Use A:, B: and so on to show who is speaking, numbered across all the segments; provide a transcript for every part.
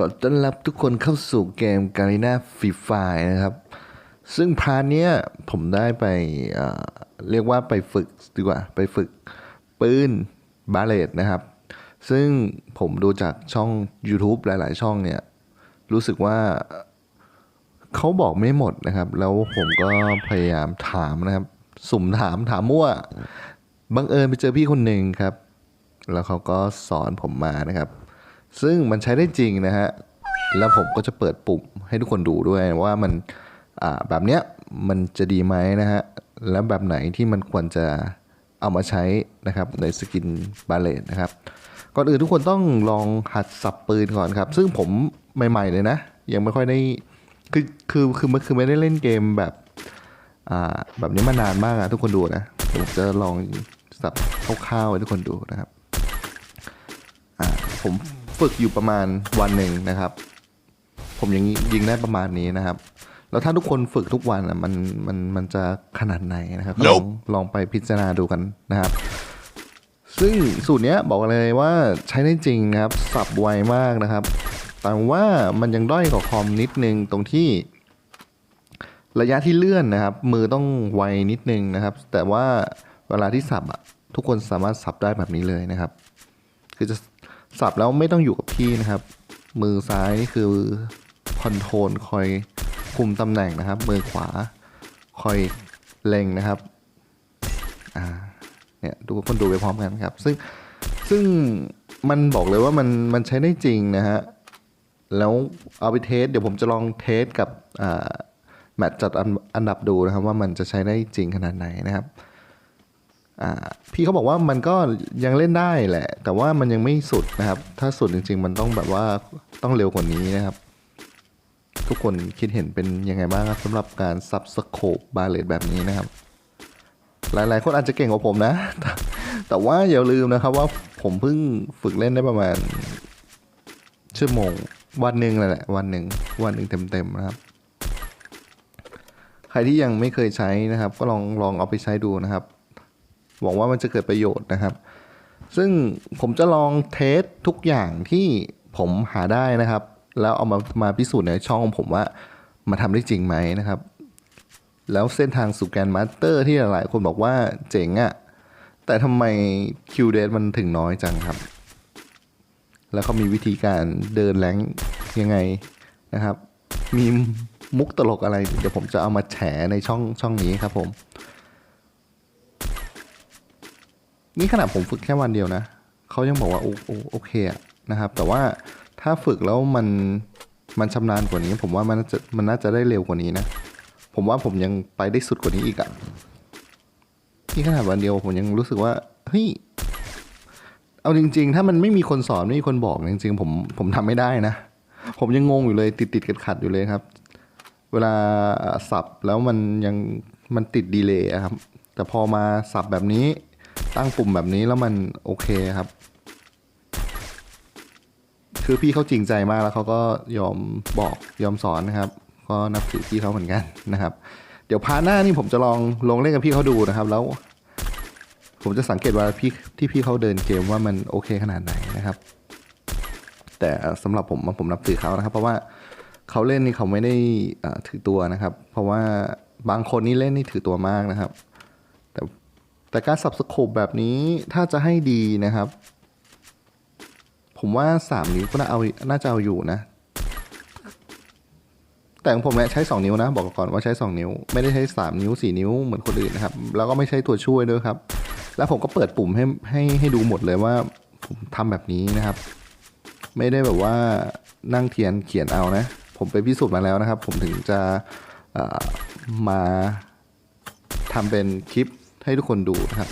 A: ขอต้อนรับทุกคนเข้าสู่เกมการีนาฟรีไฟนะครับ ซึ่งพาร์ทเนี้ยผมได้ไปเเรียกว่าไปฝึกดีกว่า ไปฝึกปืนบาเลตนะครับ ซึ่งผมดูจากช่อง YouTube หลาย ๆ ช่องเนี่ย รู้สึกว่าเขาบอกไม่หมดนะครับ แล้วผมก็พยายามถามนะครับ สุ่มถามถามมั่วบังเอิญไปเจอพี่คนหนึ่งครับ แล้วเขาก็สอนผมมานะครับ ซึ่งมันใช้ได้จริงนะฮะ แล้วผมก็จะเปิดปุ่มให้ทุกคนดูด้วยว่ามันอ่าแบบเนี้ยมันจะดีไหมนะฮะ แล้วแบบไหนที่มันควรจะเอามาใช้นะครับในสกินบาเลตนะครับ ก่อนอื่นทุกคนต้องลองหัดสับปืนก่อนครับ ซึ่งผมใหม่ๆเลยนะ ยังไม่ค่อยได้คือคือคือมันคือไม่ได้เล่นเกมแบบอ่าแบบนี้มานานมากอะทุกคนดูนะผมจะลองสับคร่าวๆให้ทุกคนดูนะครับอ่าผม ฝึกอยู่ประมาณวันหนึ่งนะครับ ผมยังยิงได้ประมาณนี้นะครับ แล้วถ้าทุกคนฝึกทุกวันอะมันมันมันจะขนาดไหนนะครับลองลองไปพิจารณาดูกันนะครับ ซึ่งสูตรเนี้ยบอกเลยว่าใช้ได้จริงนะครับ สับไวมากนะครับ แต่ว่ามันยังด้อยกว่าคอมนิดนึงตรงที่ระยะที่เลื่อนนะครับ มือต้องไวนิดนึงนะครับ แต่ว่าเวลาที่สับอะทุกคนสามารถสับได้แบบนี้เลยนะครับ คือจะ สับแล้วไม่ต้องอยู่กับที่นะครับ มือซ้ายนี่คือคอนโทรลคอยคุมตำแหน่งนะครับ มือขวาคอยเล็งนะครับอ่าเนี่ยดูคนดูไปพร้อมกันครับ ซึ่งซึ่งมันบอกเลยว่ามันมันใช้ได้จริงนะฮะแล้วเอาไปเทสเดี๋ยวผมจะลองเทสกับแมตช์จัดอันอันดับดูนะครับ ว่ามันจะใช้ได้จริงขนาดไหนนะครับ พี่เขาบอกว่ามันก็ยังเล่นได้แหละ แต่ว่ามันยังไม่สุดนะครับ ถ้าสุดจริง ๆ มันต้องแบบว่าต้องเร็วกว่านี้นะครับ ทุกคนคิดเห็นเป็นยังไงบ้างครับสำหรับการซับสโคปบาเลตแบบนี้นะครับ หลายๆ คนอาจจะเก่งกว่าผมนะแต่แต่ว่าอย่าลืมนะครับว่าผมเพิ่งฝึกเล่นได้ประมาณชั่วโมงวันหนึ่งแหละวันหนึ่งวันหนึ่งเต็มๆนะครับใครที่ยังไม่เคยใช้นะครับ ก็ลองลองเอาไปใช้ดูนะครับ หวังว่ามันจะเกิดประโยชน์นะครับ ซึ่งผมจะลองเทสทุกอย่างที่ผมหาได้นะครับ แล้วเอามามาพิสูจน์ในช่องของผมว่ามาทำได้จริงไหมนะครับ แล้วเส้นทางสู่แกนมาสเตอร์ที่หลายๆคนบอกว่าเจ๋งอะ่ะแต่ทำไมคิวเดมันถึงน้อยจังครับ แล้วเขามีวิธีการเดินแรงยังไงนะครับ มีมุกตลกอะไร เดี๋ยวผมจะเอามาแฉในช่องช่องนี้ครับผม นี่ขนาดผมฝึกแค่วันเดียวนะเขายังบอกว่าโอโอโอเคอะนะครับ แต่ว่าถ้าฝึกแล้วมันมันชำนาญกว่านี้ ผมว่ามันน่าจะมันน่าจะได้เร็วกว่านี้นะ ผมว่าผมยังไปได้สุดกว่านี้อีกอะนี่ขนาดวันเดียวผมยังรู้สึกว่าเฮ้ยเอาจริง ๆ ถ้ามันไม่มีคนสอนไม่มีคนบอกจริง ๆ ผมผมทำไม่ได้นะ ผมยังงงอยู่เลยติดติดขัดขัดอยู่เลยครับ เวลาสับแล้วมันยังมันติดดีเลย์อะครับ แต่พอมาสับแบบนี้ ตั้งปุ่มแบบนี้แล้วมันโอเคครับ คือพี่เขาจริงใจมากแล้วเขาก็ยอมบอกยอมสอนนะครับก็นับถือพี่เขาเหมือนกันนะครับ เดี๋ยวพาหน้านี่ผมจะลองลงเล่นกับพี่เขาดูนะครับ แล้ว ผมจะสังเกตว่าพี่ที่พี่เขาเดินเกมว่ามันโอเคขนาดไหนนะครับ แต่สำหรับผมผมนับถือเขานะครับ เพราะว่าเขาเล่นนี่เขาไม่ได้ถือตัวนะครับ เพราะว่าบางคนนี่เล่นนี่ถือตัวมากนะครับ แต่การสับสโคปแบบนี้ถ้าจะให้ดีนะครับ ผมว่าสามนิ้วก็น่าเอาน่าจะเอาอยู่นะ แต่ของผมเนี่ยใช้สองนิ้วนะ บอกก่อนว่าใช้สองนิ้ว ไม่ได้ใช้สามนิ้วสี่นิ้วเหมือนคนอื่นนะครับ แล้วก็ไม่ใช้ตัวช่วยด้วยครับ แล้วผมก็เปิดปุ่มให้ให้ให้ดูหมดเลยว่า ผมทำแบบนี้นะครับ ไม่ได้แบบว่านั่งเทียนเขียนเอานะ ผมไปพิสูจน์มาแล้วนะครับ ผมถึงจะมาทำเป็นคลิป ให้ทุกคนดูนะครับ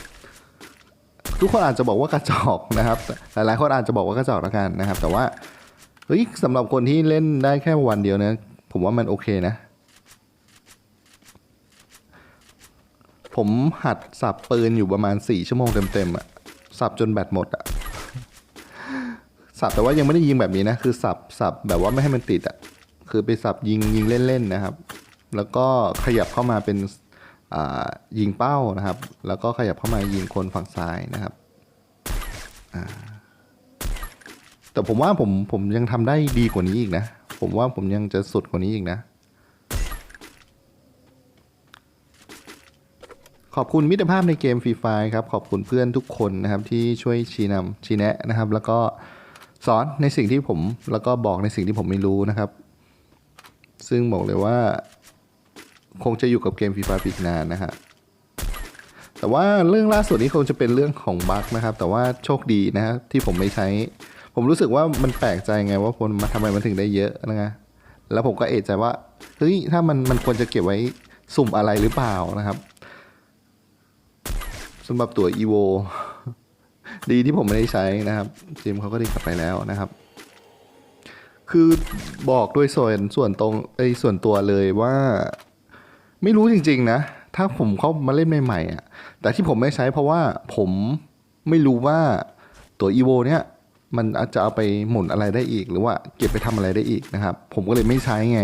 A: ทุกคนอาจจะบอกว่ากระจอกนะครับแต่หลายๆคนอาจจะบอกว่ากระจอกแล้วกันนะครับ แต่ว่าเฮ้ยสำหรับคนที่เล่นได้แค่วันเดียวนะผมว่ามันโอเคนะ ผมหัดสับปืนอยู่ประมาณสี่ชั่วโมงเต็มๆอะสับจนแบตหมดอะสับแต่ว่ายังไม่ได้ยิงแบบนี้นะ คือสับสับแบบว่าไม่ให้มันติดอะคือไปสับยิงยิงเล่นๆนะครับ แล้วก็ขยับเข้ามาเป็น ยิงเป้านะครับ แล้วก็ขยับเข้ามายิงคนฝั่งซ้ายนะครับแต่ผมว่าผมผมยังทำได้ดีกว่านี้อีกนะ ผมว่าผมยังจะสุดกว่านี้อีกนะ ขอบคุณมิตรภาพในเกมฟรีไฟครับ ขอบคุณเพื่อนทุกคนนะครับ ที่ช่วยชี้นำชี้แนะนะครับ แล้วก็สอนในสิ่งที่ผมแล้วก็บอกในสิ่งที่ผมไม่รู้นะครับ ซึ่งบอกเลยว่า คงจะอยู่กับเกมฟรีไฟอีกนานนะฮะแต่ว่าเรื่องล่าสุดนี้คงจะเป็นเรื่องของบั๊กนะครับ แต่ว่าโชคดีนะฮะที่ผมไม่ใช้ ผมรู้สึกว่ามันแปลกใจไงว่าคนมาทำไมมันถึงได้เยอะนะฮะแล้วผมก็เอะใจว่าเฮ้ยถ้ามันมันควรจะเก็บไว้สุ่มอะไรหรือเปล่านะครับสำหรับตัว evo ดีที่ผมไม่ได้ใช้นะครับจิมเขาก็ไดีกลับไปแล้วนะครับ คือบอกด้วยส่วนส่วนตรงไอ้ส่วนตัวเลยว่า ไม่รู้จริง ๆ นะ ถ้าผมเข้ามาเล่นใหม่ๆอะแต่ที่ผมไม่ใช้เพราะว่าผมไม่รู้ว่าตัว evo เนี่ยมันอาจจะเอาไปหมุนอะไรได้อีก หรือว่าเก็บไปทำอะไรได้อีกนะครับ ผมก็เลยไม่ใช้ไง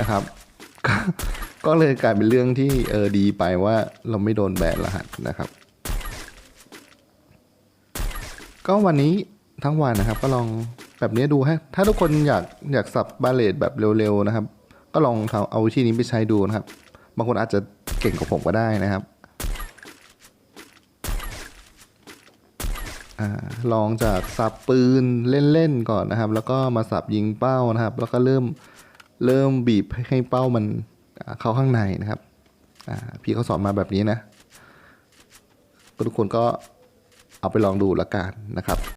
A: นะครับ ก็เลยกลายเป็นเรื่องที่เออดีไปว่าเราไม่โดนแบนรหัสนะครับ ก็วันนี้ทั้งวันนะครับ ก็ลองแบบนี้ดูฮะถ้าทุกคนอยากอยากสับบาเลตแบบเร็วๆนะครับ ก็ลองเอาวิธีนี้ไปใช้ดูนะครับ บางคนอาจจะเก่งกว่าผมก็ได้นะครับอลองจากสับปืนเล่นๆก่อนนะครับ แล้วก็มาสับยิงเป้านะครับ แล้วก็เริ่มเริ่มบีบให้เป้ามันเข้าข้างในนะครับพี่เขาสอนมาแบบนี้นะทุกคนก็เอาไปลองดูละกันนะครับ